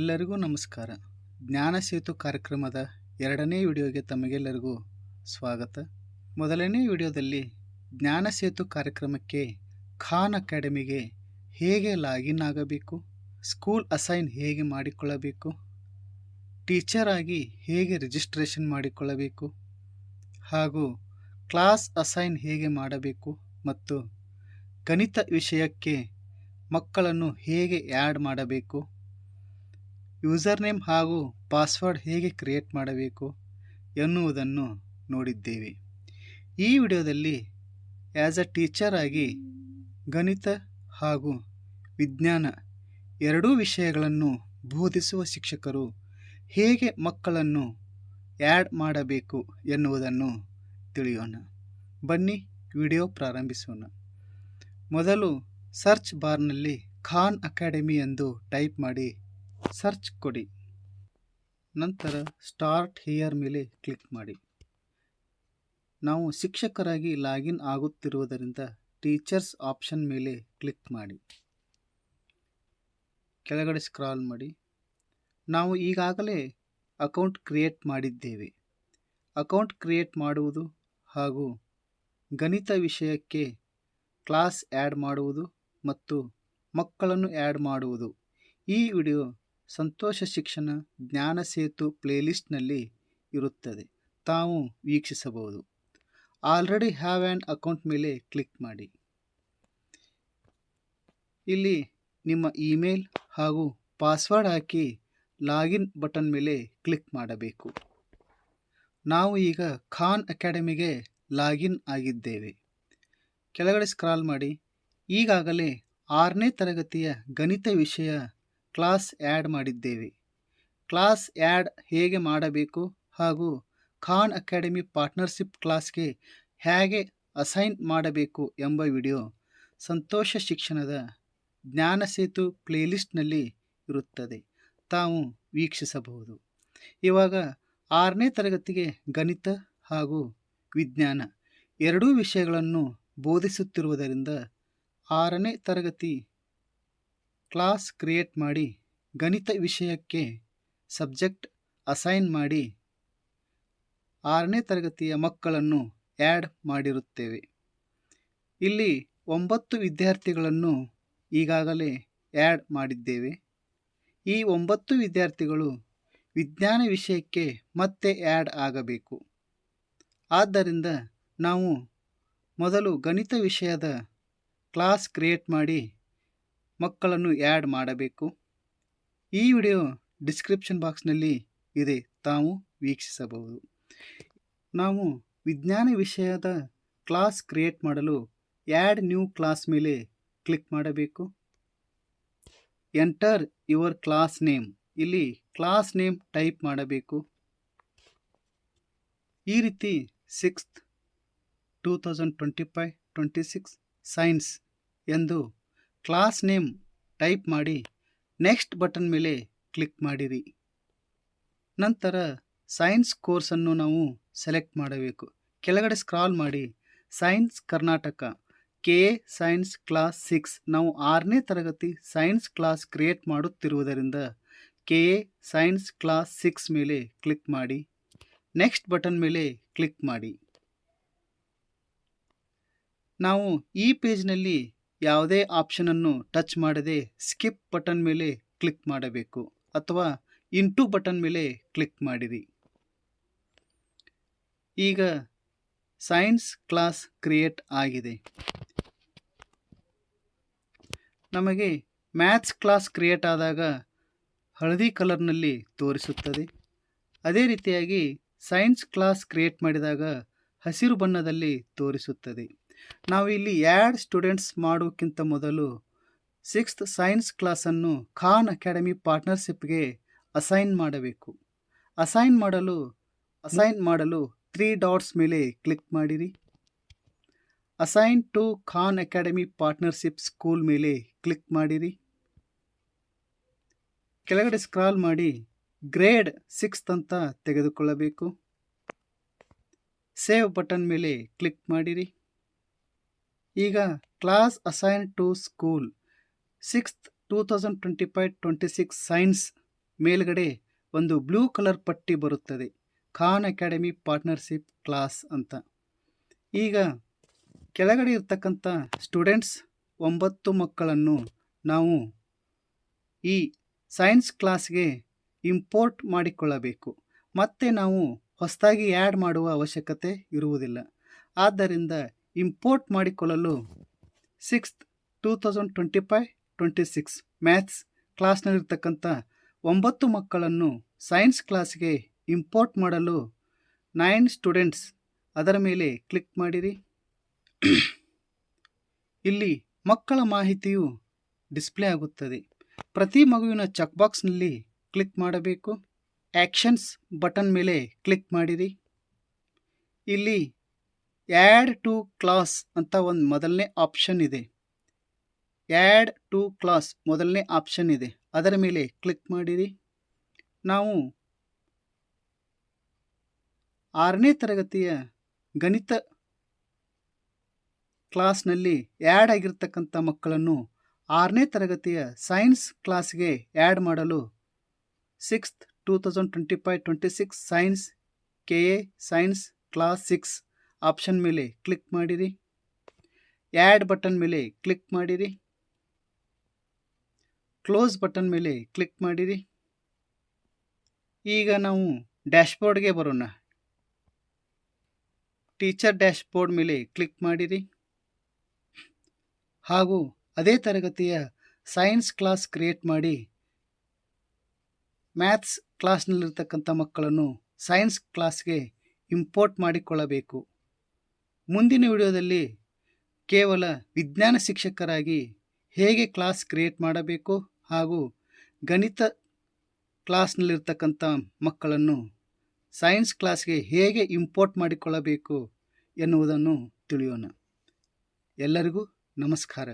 ಎಲ್ಲರಿಗೂ ನಮಸ್ಕಾರ. ಜ್ಞಾನ ಸೇತು ಕಾರ್ಯಕ್ರಮದ ಎರಡನೇ ವಿಡಿಯೋಗೆ ತಮಗೆಲ್ಲರಿಗೂ ಸ್ವಾಗತ. ಮೊದಲನೇ ವಿಡಿಯೋದಲ್ಲಿ ಜ್ಞಾನ ಸೇತು ಕಾರ್ಯಕ್ರಮಕ್ಕೆ ಖಾನ್ ಅಕಾಡೆಮಿಗೆ ಹೇಗೆ ಲಾಗಿನ್ ಆಗಬೇಕು, ಸ್ಕೂಲ್ ಅಸೈನ್ ಹೇಗೆ ಮಾಡಿಕೊಳ್ಳಬೇಕು, ಟೀಚರ್ ಆಗಿ ಹೇಗೆ ರಿಜಿಸ್ಟ್ರೇಷನ್ ಮಾಡಿಕೊಳ್ಳಬೇಕು, ಹಾಗೂ ಕ್ಲಾಸ್ ಅಸೈನ್ ಹೇಗೆ ಮಾಡಬೇಕು ಮತ್ತು ಗಣಿತ ವಿಷಯಕ್ಕೆ ಮಕ್ಕಳನ್ನು ಹೇಗೆ ಆ್ಯಡ್ ಮಾಡಬೇಕು ಯೂಸರ್ ನೇಮ್ ಹಾಗೂ ಪಾಸ್ವರ್ಡ್ ಹೇಗೆ ಕ್ರಿಯೇಟ್ ಮಾಡಬೇಕು ಎನ್ನುವುದನ್ನು ನೋಡಿದ್ದೇವೆ. ಈ ವಿಡಿಯೋದಲ್ಲಿ ಆ್ಯಸ್ ಅ ಟೀಚರ್ ಆಗಿ ಗಣಿತ ಹಾಗೂ ವಿಜ್ಞಾನ ಎರಡೂ ವಿಷಯಗಳನ್ನು ಬೋಧಿಸುವ ಶಿಕ್ಷಕರು ಹೇಗೆ ಮಕ್ಕಳನ್ನು ಆ್ಯಡ್ ಮಾಡಬೇಕು ಎನ್ನುವುದನ್ನು ತಿಳಿಯೋಣ. ಬನ್ನಿ ವಿಡಿಯೋ ಪ್ರಾರಂಭಿಸೋಣ. ಮೊದಲು ಸರ್ಚ್ ಬಾರ್ನಲ್ಲಿ ಖಾನ್ ಅಕಾಡೆಮಿ ಎಂದು ಟೈಪ್ ಮಾಡಿ ಸರ್ಚ್ ಕೊಡಿ. ನಂತರ ಸ್ಟಾರ್ಟ್ ಹಿಯರ್ ಮೇಲೆ ಕ್ಲಿಕ್ ಮಾಡಿ. ನಾವು ಶಿಕ್ಷಕರಾಗಿ ಲಾಗಿನ್ ಆಗುತ್ತಿರುವುದರಿಂದ ಟೀಚರ್ಸ್ ಆಪ್ಷನ್ ಮೇಲೆ ಕ್ಲಿಕ್ ಮಾಡಿ. ಕೆಳಗಡೆ ಸ್ಕ್ರಾಲ್ ಮಾಡಿ. ನಾವು ಈಗಾಗಲೇ ಅಕೌಂಟ್ ಕ್ರಿಯೇಟ್ ಮಾಡಿದ್ದೇವೆ. ಅಕೌಂಟ್ ಕ್ರಿಯೇಟ್ ಮಾಡುವುದು ಹಾಗೂ ಗಣಿತ ವಿಷಯಕ್ಕೆ ಕ್ಲಾಸ್ ಆ್ಯಡ್ ಮಾಡುವುದು ಮತ್ತು ಮಕ್ಕಳನ್ನು ಆ್ಯಡ್ ಮಾಡುವುದು. ಈ ವಿಡಿಯೋ ಸಂತೋಷ ಶಿಕ್ಷಣ ಜ್ಞಾನ ಸೇತು ಪ್ಲೇಲಿಸ್ಟ್ನಲ್ಲಿ ಇರುತ್ತದೆ. ತಾವು ವೀಕ್ಷಿಸಬಹುದು. ಆಲ್ರೆಡಿ ಹ್ಯಾವ್ ಆ್ಯಂಡ್ ಅಕೌಂಟ್ ಮೇಲೆ ಕ್ಲಿಕ್ ಮಾಡಿ. ಇಲ್ಲಿ ನಿಮ್ಮ ಇಮೇಲ್ ಹಾಗೂ ಪಾಸ್ವರ್ಡ್ ಹಾಕಿ ಲಾಗಿನ್ ಬಟನ್ ಮೇಲೆ ಕ್ಲಿಕ್ ಮಾಡಬೇಕು. ನಾವು ಈಗ ಖಾನ್ ಅಕಾಡೆಮಿಗೆ ಲಾಗಿನ್ ಆಗಿದ್ದೇವೆ. ಕೆಳಗಡೆ ಸ್ಕ್ರಾಲ್ ಮಾಡಿ, ಈಗಾಗಲೇ ಆರನೇ ತರಗತಿಯ ಗಣಿತ ವಿಷಯ ಕ್ಲಾಸ್ ಆ್ಯಡ್ ಮಾಡಿದ್ದೇವೆ. ಕ್ಲಾಸ್ ಆ್ಯಡ್ ಹೇಗೆ ಮಾಡಬೇಕು ಹಾಗೂ ಖಾನ್ ಅಕಾಡೆಮಿ ಪಾರ್ಟ್ನರ್ಶಿಪ್ ಕ್ಲಾಸ್ಗೆ ಹೇಗೆ ಅಸೈನ್ ಮಾಡಬೇಕು ಎಂಬ ವಿಡಿಯೋ ಸಂತೋಷ ಶಿಕ್ಷಣದ ಜ್ಞಾನ ಸೇತು ಪ್ಲೇಲಿಸ್ಟ್ನಲ್ಲಿ ಇರುತ್ತದೆ. ತಾವು ವೀಕ್ಷಿಸಬಹುದು. ಇವಾಗ ಆರನೇ ತರಗತಿಗೆ ಗಣಿತ ಹಾಗೂ ವಿಜ್ಞಾನ ಎರಡೂ ವಿಷಯಗಳನ್ನು ಬೋಧಿಸುತ್ತಿರುವುದರಿಂದ ಆರನೇ ತರಗತಿ ಕ್ಲಾಸ್ ಕ್ರಿಯೇಟ್ ಮಾಡಿ ಗಣಿತ ವಿಷಯಕ್ಕೆ ಸಬ್ಜೆಕ್ಟ್ ಅಸೈನ್ ಮಾಡಿ ಆರನೇ ತರಗತಿಯ ಮಕ್ಕಳನ್ನು ಆ್ಯಡ್ ಮಾಡಿರುತ್ತೇವೆ. ಇಲ್ಲಿ ಒಂಬತ್ತು ವಿದ್ಯಾರ್ಥಿಗಳನ್ನು ಈಗಾಗಲೇ ಆ್ಯಡ್ ಮಾಡಿದ್ದೇವೆ. ಈ ಒಂಬತ್ತು ವಿದ್ಯಾರ್ಥಿಗಳು ವಿಜ್ಞಾನ ವಿಷಯಕ್ಕೆ ಮತ್ತೆ ಆ್ಯಡ್ ಆಗಬೇಕು. ಆದ್ದರಿಂದ ನಾವು ಮೊದಲು ಗಣಿತ ವಿಷಯದ ಕ್ಲಾಸ್ ಕ್ರಿಯೇಟ್ ಮಾಡಿ ಮಕ್ಕಳನ್ನು ಆ್ಯಡ್ ಮಾಡಬೇಕು. ಈ ವಿಡಿಯೋ ಡಿಸ್ಕ್ರಿಪ್ಷನ್ ಬಾಕ್ಸ್ನಲ್ಲಿ ಇದೆ. ತಾವು ವೀಕ್ಷಿಸಬಹುದು. ನಾವು ವಿಜ್ಞಾನ ವಿಷಯದ ಕ್ಲಾಸ್ ಕ್ರಿಯೇಟ್ ಮಾಡಲು ಆ್ಯಡ್ ನ್ಯೂ ಕ್ಲಾಸ್ ಮೇಲೆ ಕ್ಲಿಕ್ ಮಾಡಬೇಕು. ಎಂಟರ್ ಯುವರ್ ಕ್ಲಾಸ್ ನೇಮ್ ಇಲ್ಲಿ ಕ್ಲಾಸ್ ನೇಮ್ ಟೈಪ್ ಮಾಡಬೇಕು. ಈ ರೀತಿ sixth two thousand twenty five twenty six science ಎಂದು ಕ್ಲಾಸ್ ನೇಮ್ ಟೈಪ್ ಮಾಡಿ ನೆಕ್ಸ್ಟ್ ಬಟನ್ ಮೇಲೆ ಕ್ಲಿಕ್ ಮಾಡಿರಿ. ನಂತರ ಸೈನ್ಸ್ ಕೋರ್ಸನ್ನು ನಾವು ಸೆಲೆಕ್ಟ್ ಮಾಡಬೇಕು. ಕೆಳಗಡೆ ಸ್ಕ್ರಾಲ್ ಮಾಡಿ science Karnataka, K science class six. ನಾವು ಆರನೇ ತರಗತಿ ಸೈನ್ಸ್ ಕ್ಲಾಸ್ ಕ್ರಿಯೇಟ್ ಮಾಡುತ್ತಿರುವುದರಿಂದ ಕೆ ಸೈನ್ಸ್ ಕ್ಲಾಸ್ ಸಿಕ್ಸ್ ಮೇಲೆ ಕ್ಲಿಕ್ ಮಾಡಿ ನೆಕ್ಸ್ಟ್ ಬಟನ್ ಮೇಲೆ ಕ್ಲಿಕ್ ಮಾಡಿ. ನಾವು ಈ ಪೇಜ್ನಲ್ಲಿ ಯಾವುದೇ ಆಪ್ಷನನ್ನು ಟಚ್ ಮಾಡದೆ ಸ್ಕಿಪ್ ಬಟನ್ ಮೇಲೆ ಕ್ಲಿಕ್ ಮಾಡಬೇಕು ಅಥವಾ ಇಂಟು ಬಟನ್ ಮೇಲೆ ಕ್ಲಿಕ್ ಮಾಡಿರಿ. ಈಗ ಸೈನ್ಸ್ ಕ್ಲಾಸ್ ಕ್ರಿಯೇಟ್ ಆಗಿದೆ. ನಮಗೆ ಮ್ಯಾಥ್ಸ್ ಕ್ಲಾಸ್ ಕ್ರಿಯೇಟ್ ಆದಾಗ ಹಳದಿ ಕಲರ್ನಲ್ಲಿ ತೋರಿಸುತ್ತದೆ. ಅದೇ ರೀತಿಯಾಗಿ ಸೈನ್ಸ್ ಕ್ಲಾಸ್ ಕ್ರಿಯೇಟ್ ಮಾಡಿದಾಗ ಹಸಿರು ಬಣ್ಣದಲ್ಲಿ ತೋರಿಸುತ್ತದೆ. ನಾವು ಇಲ್ಲಿ ಆ್ಯಡ್ ಸ್ಟೂಡೆಂಟ್ಸ್ ಮಾಡೋಕ್ಕಿಂತ ಮೊದಲು ಸಿಕ್ಸ್ತ್ ಸೈನ್ಸ್ ಕ್ಲಾಸನ್ನು ಖಾನ್ ಅಕಾಡೆಮಿ ಪಾರ್ಟ್ನರ್ಶಿಪ್ಗೆ ಅಸೈನ್ ಮಾಡಬೇಕು. ಅಸೈನ್ ಮಾಡಲು ಅಸೈನ್ ಮಾಡಲು ತ್ರೀ ಡಾಟ್ಸ್ ಮೇಲೆ ಕ್ಲಿಕ್ ಮಾಡಿರಿ. Assign to Khan Academy partnership school ಮೇಲೆ ಕ್ಲಿಕ್ ಮಾಡಿರಿ. ಕೆಳಗಡೆ ಸ್ಕ್ರಾಲ್ ಮಾಡಿ ಗ್ರೇಡ್ ಸಿಕ್ಸ್ತ್ ಅಂತ ತೆಗೆದುಕೊಳ್ಳಬೇಕು. ಸೇವ್ ಬಟನ್ ಮೇಲೆ ಕ್ಲಿಕ್ ಮಾಡಿರಿ. ಈಗ class assign to school sixth two thousand twenty five twenty six science ಮೇಲ್ಗಡೆ ಒಂದು ಬ್ಲೂ ಕಲರ್ ಪಟ್ಟಿ ಬರುತ್ತದೆ. ಖಾನ್ ಅಕಾಡೆಮಿ ಪಾರ್ಟ್ನರ್ಶಿಪ್ ಕ್ಲಾಸ್ ಅಂತ. ಈಗ ಕೆಳಗಡೆ ಇರ್ತಕ್ಕಂಥ ಸ್ಟೂಡೆಂಟ್ಸ್ ಒಂಬತ್ತು ಮಕ್ಕಳನ್ನು ನಾವು ಈ ಸೈನ್ಸ್ ಕ್ಲಾಸ್ಗೆ ಇಂಪೋರ್ಟ್ ಮಾಡಿಕೊಳ್ಳಬೇಕು. ಮತ್ತೆ ನಾವು ಹೊಸದಾಗಿ ಆ್ಯಡ್ ಮಾಡುವ ಅವಶ್ಯಕತೆ ಇರುವುದಿಲ್ಲ. ಆದ್ದರಿಂದ ಇಂಪೋರ್ಟ್ ಮಾಡಿಕೊಳ್ಳಲು sixth two thousand twenty five twenty six maths ಕ್ಲಾಸ್ನಲ್ಲಿರ್ತಕ್ಕಂಥ ಒಂಬತ್ತು ಮಕ್ಕಳನ್ನು ಸೈನ್ಸ್ ಕ್ಲಾಸ್ಗೆ ಇಂಪೋರ್ಟ್ ಮಾಡಲು ನೈನ್ ಸ್ಟೂಡೆಂಟ್ಸ್ ಅದರ ಮೇಲೆ ಕ್ಲಿಕ್ ಮಾಡಿರಿ. ಇಲ್ಲಿ ಮಕ್ಕಳ ಮಾಹಿತಿಯು ಡಿಸ್ಪ್ಲೇ ಆಗುತ್ತದೆ. ಪ್ರತಿ ಮಗುವಿನ ಚೆಕ್ಬಾಕ್ಸ್ನಲ್ಲಿ ಕ್ಲಿಕ್ ಮಾಡಬೇಕು. ಆ್ಯಕ್ಷನ್ಸ್ ಬಟನ್ ಮೇಲೆ ಕ್ಲಿಕ್ ಮಾಡಿರಿ. ಇಲ್ಲಿ ಆ್ಯಡ್ ಟು ಕ್ಲಾಸ್ ಅಂತ ಒಂದು ಮೊದಲನೇ ಆಪ್ಷನ್ ಇದೆ. ಆ್ಯಡ್ ಟು ಕ್ಲಾಸ್ ಮೊದಲನೇ ಆಪ್ಷನ್ ಇದೆ. ಅದರ ಮೇಲೆ ಕ್ಲಿಕ್ ಮಾಡಿರಿ. ನಾವು ಆರನೇ ತರಗತಿಯ ಗಣಿತ ಕ್ಲಾಸ್ನಲ್ಲಿ ಆ್ಯಡ್ ಆಗಿರ್ತಕ್ಕಂಥ ಮಕ್ಕಳನ್ನು ಆರನೇ ತರಗತಿಯ ಸೈನ್ಸ್ ಕ್ಲಾಸ್ಗೆ ಆ್ಯಡ್ ಮಾಡಲು sixth two thousand twenty five twenty six science K A science class six option ಮೇಲೆ ಕ್ಲಿಕ್ ಮಾಡಿರಿ. ಆ್ಯಡ್ ಬಟನ್ ಮೇಲೆ ಕ್ಲಿಕ್ ಮಾಡಿರಿ. ಕ್ಲೋಸ್ ಬಟನ್ ಮೇಲೆ ಕ್ಲಿಕ್ ಮಾಡಿರಿ. ಈಗ ನಾವು ಡ್ಯಾಶ್ಬೋರ್ಡ್ಗೆ ಬರೋಣ. ಟೀಚರ್ ಡ್ಯಾಶ್ಬೋರ್ಡ್ ಮೇಲೆ ಕ್ಲಿಕ್ ಮಾಡಿರಿ. ಹಾಗೂ ಅದೇ ತರಗತಿಯ ಸೈನ್ಸ್ ಕ್ಲಾಸ್ ಕ್ರಿಯೇಟ್ ಮಾಡಿ. ಮ್ಯಾಥ್ಸ್ ಕ್ಲಾಸ್ನಲ್ಲಿರ್ತಕ್ಕಂಥ ಮಕ್ಕಳನ್ನು ಸೈನ್ಸ್ ಕ್ಲಾಸ್ಗೆ ಇಂಪೋರ್ಟ್ ಮಾಡಿಕೊಳ್ಳಬೇಕು. ಮುಂದಿನ ವಿಡಿಯೋದಲ್ಲಿ ಕೇವಲ ವಿಜ್ಞಾನ ಶಿಕ್ಷಕರಾಗಿ ಹೇಗೆ ಕ್ಲಾಸ್ ಕ್ರಿಯೇಟ್ ಮಾಡಬೇಕು ಹಾಗೂ ಗಣಿತ ಕ್ಲಾಸ್ನಲ್ಲಿರ್ತಕ್ಕಂಥ ಮಕ್ಕಳನ್ನು ಸೈನ್ಸ್ ಕ್ಲಾಸ್ಗೆ ಹೇಗೆ ಇಂಪೋರ್ಟ್ ಮಾಡಿಕೊಳ್ಳಬೇಕು ಎನ್ನುವುದನ್ನು ತಿಳಿಯೋಣ. ಎಲ್ಲರಿಗೂ ನಮಸ್ಕಾರ.